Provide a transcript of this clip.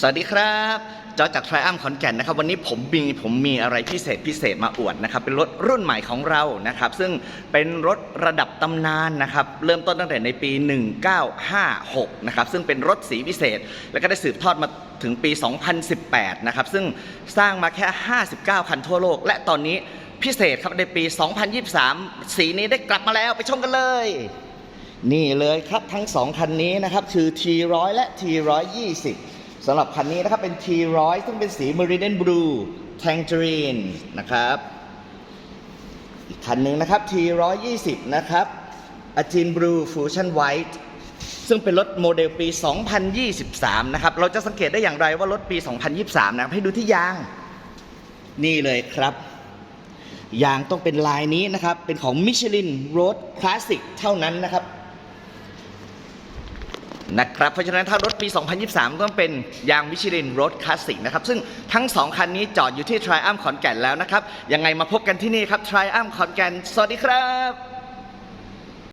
สวัสดีครับจอจากทริอัมขอนแก่นนะครับวันนี้ผมมีผมมีอะไรพิเศษพิเศษมาอวดนะครับเป็นรถรุ่นใหม่ของเรานะครับซึ่งเป็นรถระดับตำนานนะครับเริ่มต้นตั้งแต่ในปี 1956นะครับซึ่งเป็นรถสีพิเศษ แล้วก็ได้สืบทอดมาถึงปี 2018นะครับซึ่งสร้างมาแค่ 59 คันทั่วโลก และตอนนี้พิเศษครับในปี 2023 สีนี้ได้กลับมาแล้วไปชมกันเลยนี่เลยครับทั้งสองคันนี้นะครับคือ T100 และ T120 สำหรับคันนี้นะครับเป็น T100 ซึ่งเป็นสี Meridian Blue Tangerine นะครับ อีกคันหนึ่งนะครับ T120 นะครับ a t i n Blue Fusion White ซึ่งเป็นรถโมเดลปี 2023 นะครับ เราจะสังเกตได้อย่างไรว่ารถปี 2023 นะครับ ให้ดูที่ยาง นี่เลยครับ ยางต้องเป็นลายนี้นะครับ เป็นของ Michelin Road Classic เท่านั้นนะครับ นะครับ เพราะฉะนั้นถ้ารถปี 2023 ต้องเป็นยางมิชลินรถคลาสสิกนะครับ ซึ่งทั้ง 2 คันนี้จอดอยู่ที่ทริอัมขอนแก่นแล้วนะครับ ยังไงมาพบกันที่นี่ครับทริอัมขอนแก่น สวัสดีครับ